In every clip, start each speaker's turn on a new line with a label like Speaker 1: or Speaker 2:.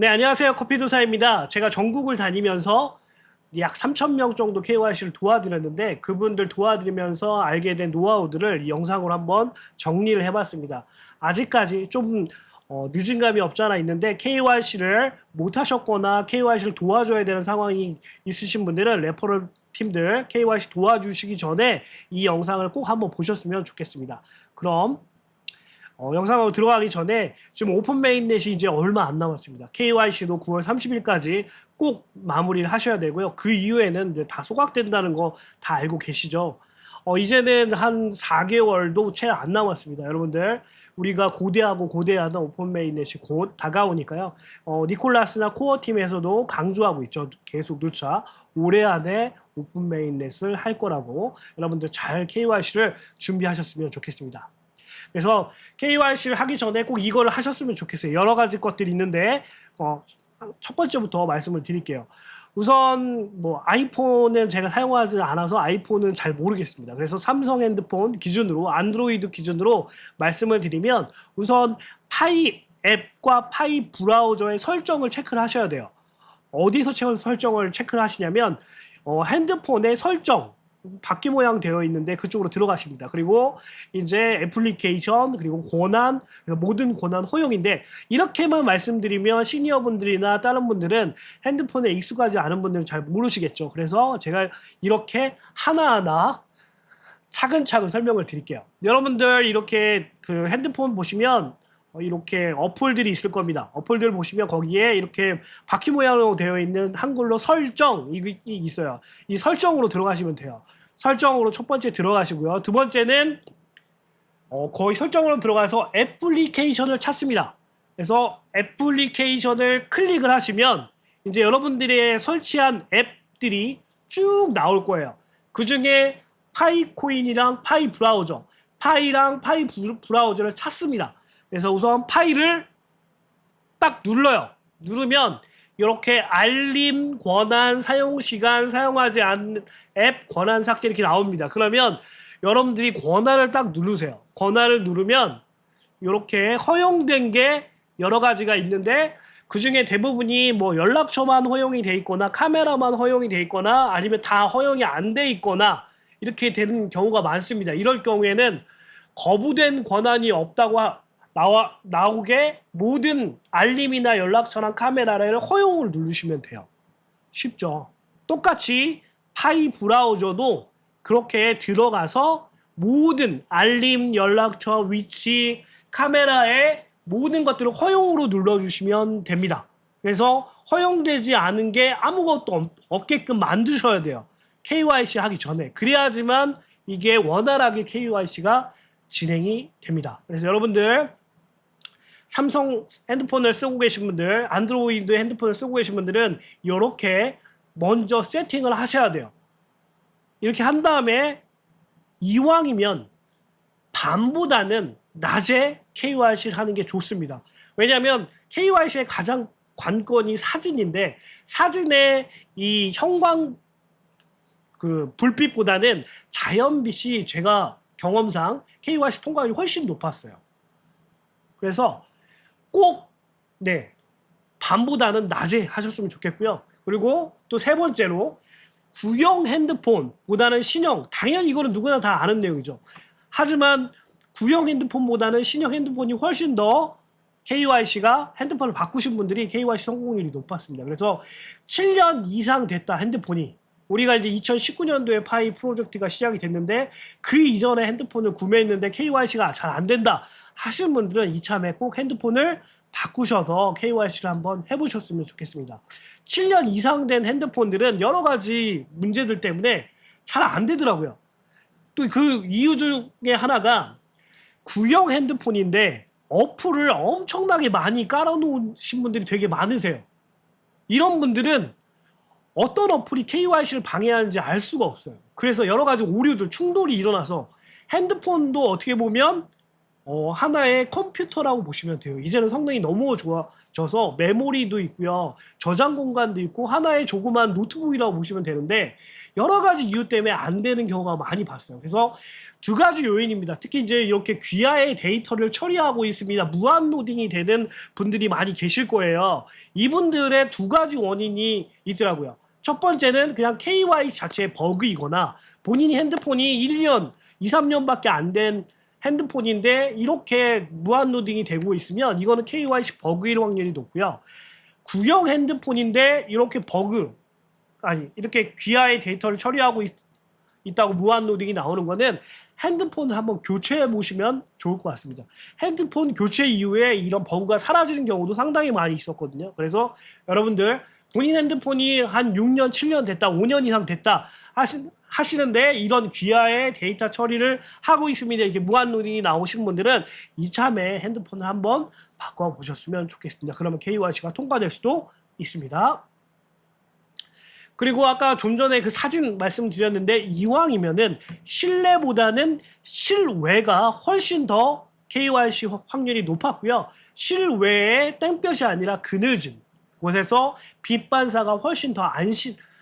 Speaker 1: 네, 안녕하세요. 커피도사입니다. 제가 전국을 다니면서 약 3,000명 정도 KYC를 도와드렸는데 그분들 도와드리면서 알게 된 노하우들을 이 영상으로 한번 정리를 해봤습니다. 아직까지 좀 어, 늦은 감이 없지 않아 있는데 KYC를 못 하셨거나 KYC를 도와줘야 되는 상황이 있으신 분들은 레퍼럴 팀들 KYC 도와주시기 전에 이 영상을 꼭 한번 보셨으면 좋겠습니다. 그럼 어, 영상으로 들어가기 전에 지금 오픈 메인넷이 이제 얼마 안 남았습니다. KYC도 9월 30일까지 꼭 마무리를 하셔야 되고요. 그 이후에는 이제 다 소각된다는 거 다 알고 계시죠? 어, 이제는 한 4개월도 채 안 남았습니다. 여러분들, 우리가 고대하고 고대하던 오픈 메인넷이 곧 다가오니까요. 어, 니콜라스나 코어 팀에서도 강조하고 있죠. 계속 누차. 올해 안에 오픈 메인넷을 할 거라고 여러분들 잘 KYC를 준비하셨으면 좋겠습니다. 그래서 KYC를 하기 전에 꼭 이거를 하셨으면 좋겠어요. 여러 가지 것들이 있는데 어, 첫 번째부터 말씀을 드릴게요. 우선 뭐 아이폰은 제가 사용하지 않아서 아이폰은 잘 모르겠습니다. 그래서 삼성 핸드폰 기준으로 안드로이드 기준으로 말씀을 드리면 우선 파이 앱과 파이 브라우저의 설정을 체크를 하셔야 돼요. 어디서 체- 설정을 체크를 하시냐면 어, 핸드폰의 설정 바퀴 모양 되어 있는데 그쪽으로 들어가십니다. 그리고 이제 애플리케이션 그리고 권한 모든 권한 허용인데 이렇게만 말씀드리면 시니어 분들이나 다른 분들은 핸드폰에 익숙하지 않은 분들은 잘 모르시겠죠. 그래서 제가 이렇게 하나하나 차근차근 설명을 드릴게요. 여러분들 이렇게 그 핸드폰 보시면 어, 이렇게 어플들이 있을 겁니다. 어플들 보시면 거기에 이렇게 바퀴 모양으로 되어 있는 한글로 설정이 이 있어요. 이 설정으로 들어가시면 돼요. 설정으로 첫 번째 들어가시고요. 두 번째는 어, 거의 설정으로 들어가서 애플리케이션을 찾습니다. 그래서 애플리케이션을 클릭을 하시면 이제 여러분들의 설치한 앱들이 쭉 나올 거예요. 그 중에 파이코인이랑 파이 브라우저, 파이랑 파이 브- 브라우저를 찾습니다. 그래서 우선 파이를 딱 눌러요. 누르면 이렇게 알림 권한 사용 시간 사용하지 않는 앱 권한 삭제 이렇게 나옵니다. 그러면 여러분들이 권한을 딱 누르세요. 권한을 누르면 이렇게 허용된 게 여러 가지가 있는데 그 중에 대부분이 뭐 연락처만 허용이 돼 있거나 카메라만 허용이 돼 있거나 아니면 다 허용이 안 돼 있거나 이렇게 되는 경우가 많습니다. 이럴 경우에는 거부된 권한이 없다고 하- 나와 나오게 모든 알림이나 연락처랑 카메라를 허용을 누르시면 돼요. 쉽죠. 똑같이 파이 브라우저도 그렇게 들어가서 모든 알림, 연락처, 위치, 카메라의 모든 것들을 허용으로 눌러주시면 됩니다. 그래서 허용되지 않은 게 아무것도 없- 없게끔 만드셔야 돼요. KYC 하기 전에. 그래야지만 이게 원활하게 KYC가 진행이 됩니다. 그래서 여러분들 삼성 핸드폰을 쓰고 계신 분들, 안드로이드 핸드폰을 쓰고 계신 분들은 이렇게 먼저 세팅을 하셔야 돼요. 이렇게 한 다음에 이왕이면 밤보다는 낮에 KYC를 하는 게 좋습니다. 왜냐하면 KYC의 가장 관건이 사진인데 사진의 이 형광 그 불빛보다는 자연빛이 제가 경험상 KYC 통과율이 훨씬 높았어요. 그래서 꼭, 네, 밤보다는 낮에 하셨으면 좋겠고요. 그리고 또 세 번째로, 구형 핸드폰보다는 신형, 당연히 이거는 누구나 다 아는 내용이죠. 하지만 구형 핸드폰보다는 신형 핸드폰이 훨씬 더 KYC가 핸드폰을 바꾸신 분들이 KYC 성공률이 높았습니다. 그래서 7년 이상 됐다 핸드폰이 우리가 이제 2019년도에 파이 프로젝트가 시작이 됐는데 그 이전에 핸드폰을 구매했는데 KYC가 잘 안 된다 하시는 분들은 이참에 꼭 핸드폰을 바꾸셔서 KYC를 한번 해보셨으면 좋겠습니다. 7년 이상 된 핸드폰들은 여러 가지 문제들 때문에 잘 안 되더라고요. 또 그 이유 중에 하나가 구형 핸드폰인데 어플을 엄청나게 많이 깔아놓으신 분들이 되게 많으세요. 이런 분들은 어떤 어플이 KYC를 방해하는지 알 수가 없어요. 그래서 여러 가지 오류들, 충돌이 일어나서 핸드폰도 어떻게 보면 어, 하나의 컴퓨터라고 보시면 돼요. 이제는 성능이 너무 좋아져서 메모리도 있고요. 저장 공간도 있고 하나의 조그만 노트북이라고 보시면 되는데 여러 가지 이유 때문에 안 되는 경우가 많이 봤어요. 그래서 두 가지 요인입니다. 특히 이제 이렇게 귀하의 데이터를 처리하고 있습니다. 무한 로딩이 되는 분들이 많이 계실 거예요. 이분들의 두 가지 원인이 있더라고요. 첫 번째는 그냥 KY 자체의 버그이거나 본인이 핸드폰이 1년, 2, 3년밖에 안된 핸드폰인데 이렇게 무한 로딩이 되고 있으면 이거는 KYC 버그일 확률이 높고요. 구형 핸드폰인데 이렇게 버그 아니 이렇게 귀하의 데이터를 처리하고 있, 있다고 무한 로딩이 나오는 거는 핸드폰을 한번 교체해 보시면 좋을 것 같습니다. 핸드폰 교체 이후에 이런 버그가 사라지는 경우도 상당히 많이 있었거든요. 그래서 여러분들 본인 핸드폰이 한 6년, 7년 됐다, 5년 이상 됐다 하시, 하시는데 이런 귀하의 데이터 처리를 하고 있습니다. 이게 무한 로딩이 나오신 분들은 이참에 핸드폰을 한번 바꿔 보셨으면 좋겠습니다. 그러면 KYC가 통과될 수도 있습니다. 그리고 아까 좀 전에 그 사진 말씀드렸는데 이왕이면은 실내보다는 실외가 훨씬 더 KYC 확률이 높았고요. 실외에 땡볕이 아니라 그늘진 곳에서 빛 반사가 훨씬 더안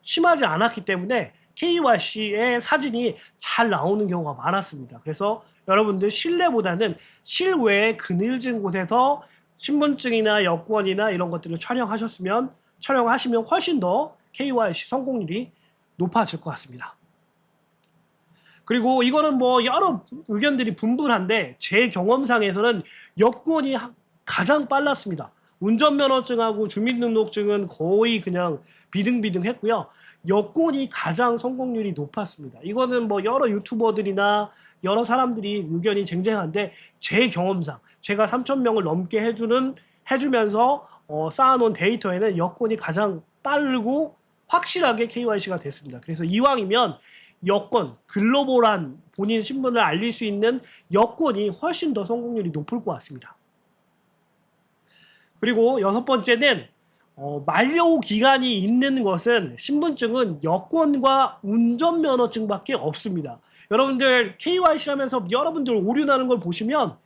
Speaker 1: 심하지 않았기 때문에 KYC의 사진이 잘 나오는 경우가 많았습니다. 그래서 여러분들 실내보다는 실외의 그늘진 곳에서 신분증이나 여권이나 이런 것들을 촬영하셨으면 촬영하시면 훨씬 더 KYC 성공률이 높아질 것 같습니다. 그리고 이거는 뭐 여러 의견들이 분분한데 제 경험상에서는 여권이 가장 빨랐습니다. 운전면허증하고 주민등록증은 거의 그냥 비등비등했고요. 여권이 가장 성공률이 높았습니다. 이거는 뭐 여러 유튜버들이나 여러 사람들이 의견이 쟁쟁한데 제 경험상 제가 3천 명을 넘게 해주는 해주면서 어, 쌓아놓은 데이터에는 여권이 가장 빠르고 확실하게 KYC가 됐습니다. 그래서 이왕이면 여권, 글로벌한 본인 신분을 알릴 수 있는 여권이 훨씬 더 성공률이 높을 것 같습니다. 그리고 여섯 번째는 어, 만료 기간이 있는 것은 신분증은 여권과 운전면허증밖에 없습니다. 여러분들 KYC 하면서 여러분들 오류 나는 걸 보시면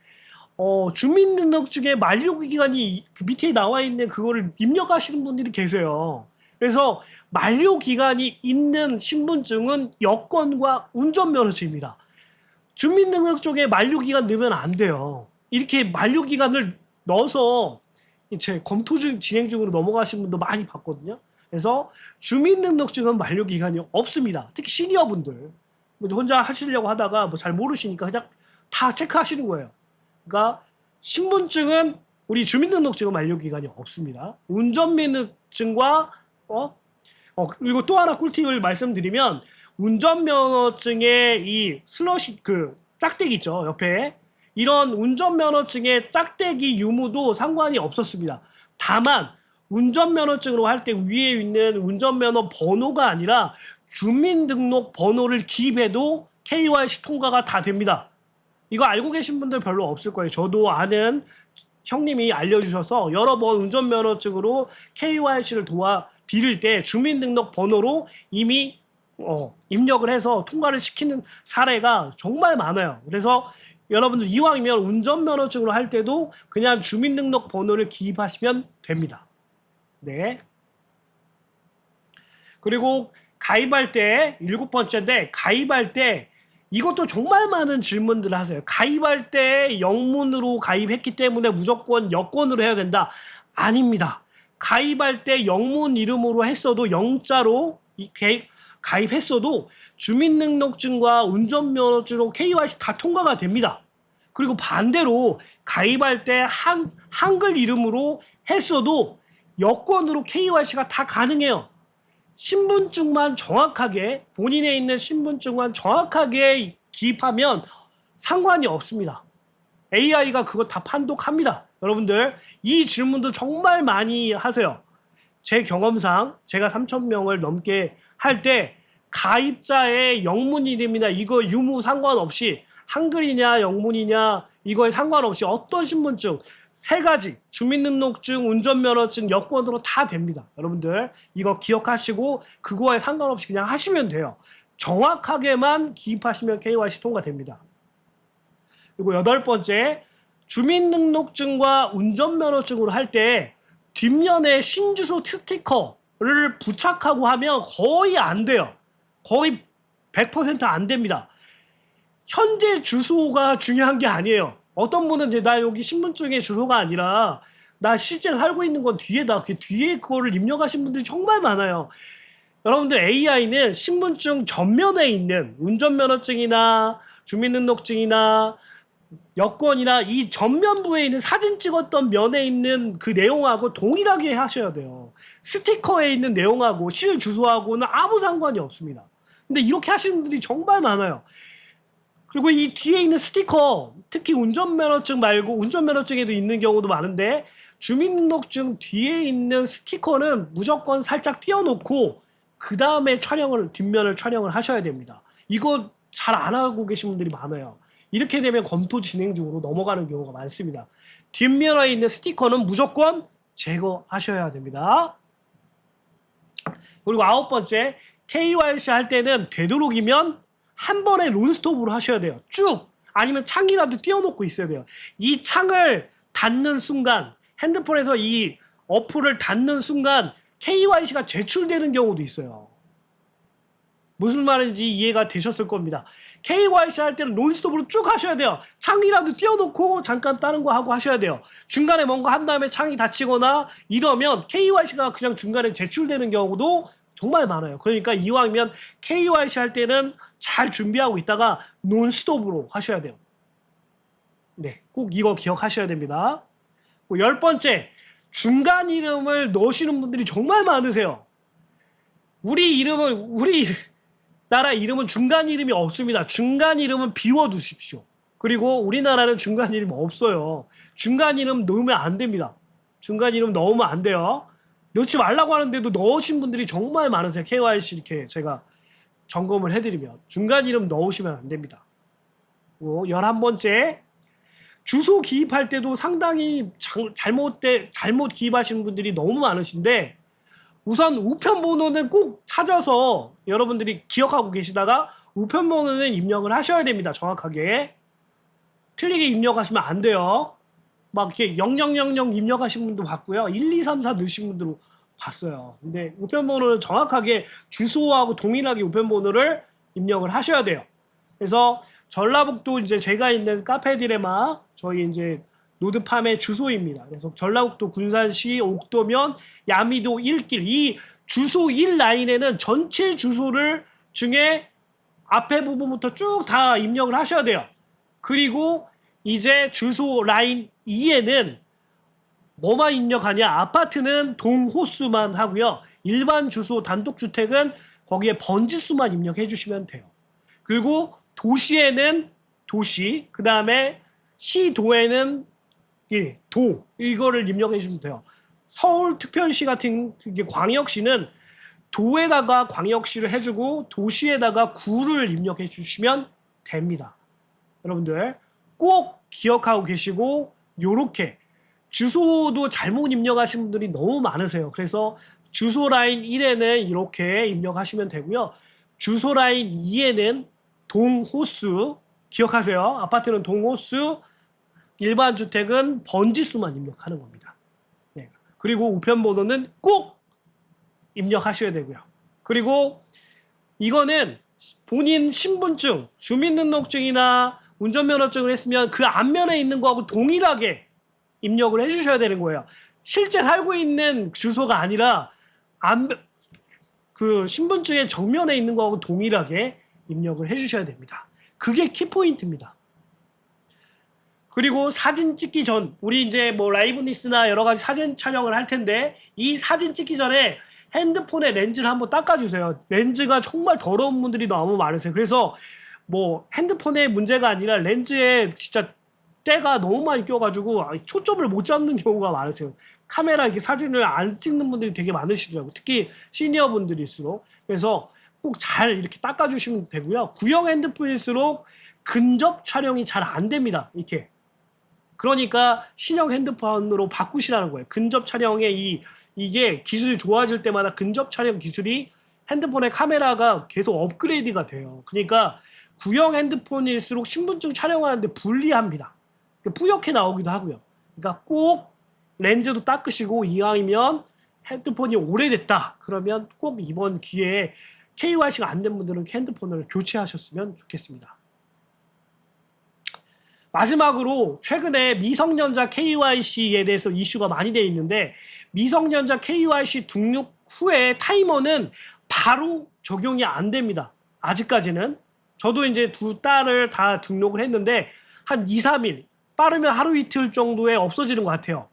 Speaker 1: 어, 주민등록증에 만료 기간이 그 밑에 나와 있는 그거를 입력하시는 분들이 계세요. 그래서 만료 기간이 있는 신분증은 여권과 운전면허증입니다. 주민등록증에 만료 기간 넣으면 안 돼요. 이렇게 만료 기간을 넣어서 제 검토 중 진행 중으로 넘어가신 분도 많이 봤거든요. 그래서 주민등록증은 만료 기간이 없습니다. 특히 시니어분들 뭐 혼자 하시려고 하다가 뭐 잘 모르시니까 그냥 다 체크하시는 거예요. 그러니까 신분증은 우리 주민등록증은 만료 기간이 없습니다. 운전면허증과 어? 어 그리고 또 하나 꿀팁을 말씀드리면 운전면허증의 이 슬러시 그 짝대기 있죠 옆에 이런 운전면허증의 짝대기 유무도 상관이 없었습니다. 다만 운전면허증으로 할 때 위에 있는 운전면허 번호가 아니라 주민등록 번호를 기입해도 KYC 통과가 다 됩니다. 이거 알고 계신 분들 별로 없을 거예요. 저도 아는 형님이 알려주셔서 여러 번 운전면허증으로 KYC를 도와 드릴 때 주민등록 번호로 이미 어, 입력을 해서 통과를 시키는 사례가 정말 많아요. 그래서 여러분들 이왕이면 운전면허증으로 할 때도 그냥 주민등록 번호를 기입하시면 됩니다. 네. 그리고 가입할 때 일곱 번째인데 가입할 때 이것도 정말 많은 질문들을 하세요. 가입할 때 영문으로 가입했기 때문에 무조건 여권으로 해야 된다. 아닙니다. 가입할 때 영문 이름으로 했어도 영자로 가입했어도 주민등록증과 운전면허증으로 KYC 다 통과가 됩니다. 그리고 반대로 가입할 때 한, 한글 이름으로 했어도 여권으로 KYC가 다 가능해요. 신분증만 정확하게 본인에 있는 신분증만 정확하게 기입하면 상관이 없습니다. AI가 그거 다 판독합니다. 여러분들 이 질문도 정말 많이 하세요. 제 경험상 제가 3,000명을 넘게 할 때 가입자의 영문 이름이나 이거 유무 상관없이 한글이냐 영문이냐 이거에 상관없이 어떤 신분증 세 가지 주민등록증, 운전면허증, 여권으로 다 됩니다. 여러분들 이거 기억하시고 그거에 상관없이 그냥 하시면 돼요. 정확하게만 기입하시면 KYC 통과됩니다. 그리고 여덟 번째 주민등록증과 운전면허증으로 할 때 뒷면에 신주소 스티커를 부착하고 하면 거의 안 돼요. 거의 100%안 됩니다. 현재 주소가 중요한 게 아니에요. 어떤 분은 이제 나 여기 신분증의 주소가 아니라 나 실제 살고 있는 건 뒤에다 그 뒤에 그거를 입력하신 분들이 정말 많아요. 여러분들 AI는 신분증 전면에 있는 운전면허증이나 주민등록증이나 여권이나 이 전면부에 있는 사진 찍었던 면에 있는 그 내용하고 동일하게 하셔야 돼요. 스티커에 있는 내용하고 실 주소하고는 아무 상관이 없습니다. 근데 이렇게 하시는 분들이 정말 많아요. 그리고 이 뒤에 있는 스티커, 특히 운전면허증 말고 운전면허증에도 있는 경우도 많은데 주민등록증 뒤에 있는 스티커는 무조건 살짝 띄워놓고 그 다음에 촬영을 뒷면을 촬영을 하셔야 됩니다. 이거 잘 안 하고 계신 분들이 많아요. 이렇게 되면 검토 진행 중으로 넘어가는 경우가 많습니다. 뒷면에 있는 스티커는 무조건 제거하셔야 됩니다. 그리고 아홉 번째 KYC 할 때는 되도록이면 한 번에 론스톱으로 하셔야 돼요. 쭉 아니면 창이라도 띄워놓고 있어야 돼요. 이 창을 닫는 순간 핸드폰에서 이 어플을 닫는 순간 KYC가 제출되는 경우도 있어요. 무슨 말인지 이해가 되셨을 겁니다. KYC 할 때는 논스톱으로 쭉 하셔야 돼요. 창이라도 띄워놓고 잠깐 다른 거 하고 하셔야 돼요. 중간에 뭔가 한 다음에 창이 닫히거나 이러면 KYC가 그냥 중간에 제출되는 경우도 정말 많아요. 그러니까 이왕이면 KYC 할 때는 잘 준비하고 있다가 논스톱으로 하셔야 돼요. 네, 꼭 이거 기억하셔야 됩니다. 그리고 열 번째, 중간 이름을 넣으시는 분들이 정말 많으세요. 우리 이름은 우리 나라 이름은 중간 이름이 없습니다. 중간 이름은 비워두십시오. 그리고 우리나라는 중간 이름 없어요. 중간 이름 넣으면 안 됩니다. 중간 이름 넣으면 안 돼요. 넣지 말라고 하는데도 넣으신 분들이 정말 많으세요. KYC 이렇게 제가 점검을 해드리면 중간 이름 넣으시면 안 됩니다. 그리고 열한 번째 주소 기입할 때도 상당히 장- 잘못돼 잘못 기입하시는 분들이 너무 많으신데 우선 우편 번호는 꼭 찾아서 여러분들이 기억하고 계시다가 우편 번호는 입력을 하셔야 됩니다. 정확하게. 틀리게 입력하시면 안 돼요. 막 이렇게 0000 입력하신 분도 봤고요. 1, 2, 3, 4 넣으신 분도 봤어요. 근데 우편 번호는 정확하게 주소하고 동일하게 우편 번호를 입력을 하셔야 돼요. 그래서 전라북도 이제 제가 있는 카페 디레마 저희 이제 노드팜의 주소입니다. 그래서 전라북도 군산시 옥도면 야미도 1길 이 주소 1 라인에는 전체 주소를 중에 앞에 부분부터 쭉 다 입력을 하셔야 돼요. 그리고 이제 주소 라인 2에는 뭐만 입력하냐? 아파트는 동호수만 하고요. 일반 주소 단독주택은 거기에 번지수만 입력해 주시면 돼요. 그리고 도시에는 도시, 그 다음에 시도에는 예, 도 이거를 입력해 주시면 돼요. 서울 특별시 같은 이게 광역시는 도에다가 광역시를 해주고 도시에다가 구를 입력해 주시면 됩니다. 여러분들 꼭 기억하고 계시고 요렇게 주소도 잘못 입력하신 분들이 너무 많으세요. 그래서 주소 라인 1에는 이렇게 입력하시면 되고요. 주소 라인 2에는 동호수 기억하세요. 아파트는 동호수, 일반 주택은 번지수만 입력하는 겁니다. 네. 그리고 우편 번호는 꼭 입력하셔야 되고요. 그리고 이거는 본인 신분증, 주민등록증이나 운전면허증을 했으면 그 앞면에 있는 거하고 동일하게 입력을 해주셔야 되는 거예요. 실제 살고 있는 주소가 아니라 안, 그 신분증의 정면에 있는 거하고 동일하게 입력을 해주셔야 됩니다. 그게 키포인트입니다. 그리고 사진 찍기 전, 우리 이제 뭐 라이브니스나 여러 가지 사진 촬영을 할 텐데, 이 사진 찍기 전에 핸드폰의 렌즈를 한번 닦아주세요. 렌즈가 정말 더러운 분들이 너무 많으세요. 그래서 뭐 핸드폰의 문제가 아니라 렌즈에 진짜 때가 너무 많이 껴가지고 아, 초점을 못 잡는 경우가 많으세요. 카메라 이렇게 사진을 안 찍는 분들이 되게 많으시더라고요. 특히 시니어 분들일수록. 그래서 꼭 잘 이렇게 닦아주시면 되고요. 구형 핸드폰일수록 근접 촬영이 잘 안 됩니다. 이렇게. 그러니까 신형 핸드폰으로 바꾸시라는 거예요. 근접 촬영에 이 이게 기술이 좋아질 때마다 근접 촬영 기술이 핸드폰의 카메라가 계속 업그레이드가 돼요. 그러니까 구형 핸드폰일수록 신분증 촬영하는데 불리합니다. 뿌옇게 나오기도 하고요. 그러니까 꼭 렌즈도 닦으시고 이왕이면 핸드폰이 오래됐다. 그러면 꼭 이번 기회에 KYC가 안 된 분들은 핸드폰을 교체하셨으면 좋겠습니다. 마지막으로 최근에 미성년자 KYC에 대해서 이슈가 많이 돼 있는데 미성년자 KYC 등록 후에 타이머는 바로 적용이 안 됩니다. 아직까지는 저도 이제 두 딸을 다 등록을 했는데 한 2, 3일 빠르면 하루 이틀 정도에 없어지는 것 같아요.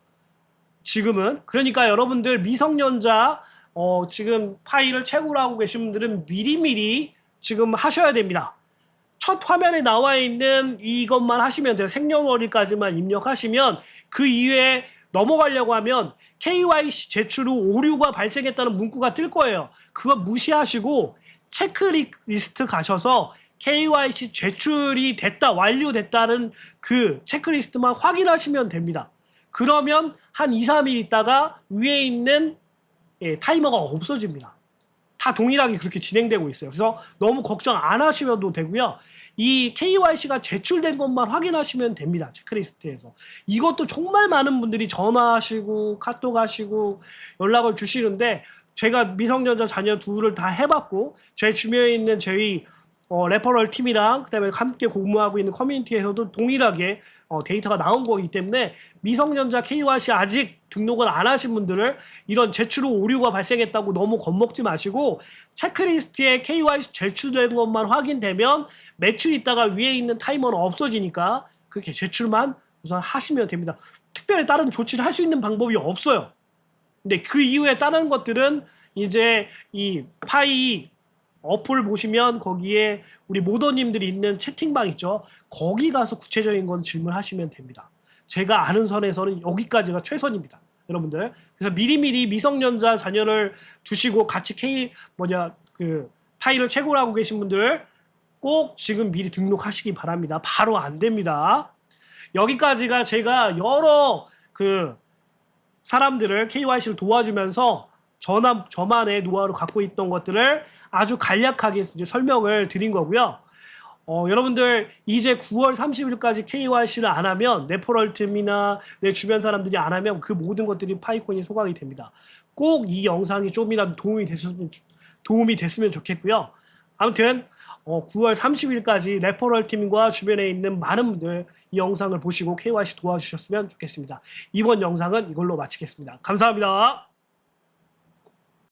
Speaker 1: 지금은 그러니까 여러분들 미성년자 어, 지금 파일을 채굴 하고 계신 분들은 미리미리 지금 하셔야 됩니다. 첫 화면에 나와 있는 이것만 하시면 돼요. 생년월일까지만 입력하시면 그 이후에 넘어가려고 하면 KYC 제출 후 오류가 발생했다는 문구가 뜰 거예요. 그거 무시하시고 체크리스트 가셔서 KYC 제출이 됐다, 완료됐다는 그 체크리스트만 확인하시면 됩니다. 그러면 한 2, 3일 있다가 위에 있는 예, 타이머가 없어집니다. 다 동일하게 그렇게 진행되고 있어요. 그래서 너무 걱정 안 하시면도 되고요. 이 KYC가 제출된 것만 확인하시면 됩니다. 체크리스트에서. 이것도 정말 많은 분들이 전화하시고 카톡 하시고 연락을 주시는데 제가 미성년자 자녀 둘을 다 해봤고 제 주변에 있는 저희 어, 레퍼럴 팀이랑 그다음에 함께 공부하고 있는 커뮤니티에서도 동일하게 어, 데이터가 나온 거기 때문에 미성년자 KYC 아직 등록을 안 하신 분들을 이런 제출 후 오류가 발생했다고 너무 겁먹지 마시고 체크리스트에 KYC 제출된 것만 확인되면 매출 있다가 위에 있는 타이머는 없어지니까 그렇게 제출만 우선 하시면 됩니다. 특별히 다른 조치를 할 수 있는 방법이 없어요. 근데 그 이후에 다른 것들은 이제 이 파이 어플 보시면 거기에 우리 모더님들이 있는 채팅방 있죠. 거기 가서 구체적인 건 질문하시면 됩니다. 제가 아는 선에서는 여기까지가 최선입니다. 여러분들. 그래서 미리미리 미성년자 자녀를 두시고 같이 K 뭐냐 그 파일을 채굴하고 계신 분들 꼭 지금 미리 등록하시기 바랍니다. 바로 안 됩니다. 여기까지가 제가 여러 그 사람들을 KYC를 도와주면서 저남, 저만의 노하우를 갖고 있던 것들을 아주 간략하게 이제 설명을 드린 거고요. 어, 여러분들 이제 9월 30일까지 KYC를 안 하면 레퍼럴 팀이나 내 주변 사람들이 안 하면 그 모든 것들이 파이콘이 소각이 됩니다. 꼭 이 영상이 좀이라도 도움이 됐으면 도움이 됐으면 좋겠고요. 아무튼 어, 9월 30일까지 레퍼럴 팀과 주변에 있는 많은 분들 이 영상을 보시고 KYC 도와주셨으면 좋겠습니다. 이번 영상은 이걸로 마치겠습니다. 감사합니다.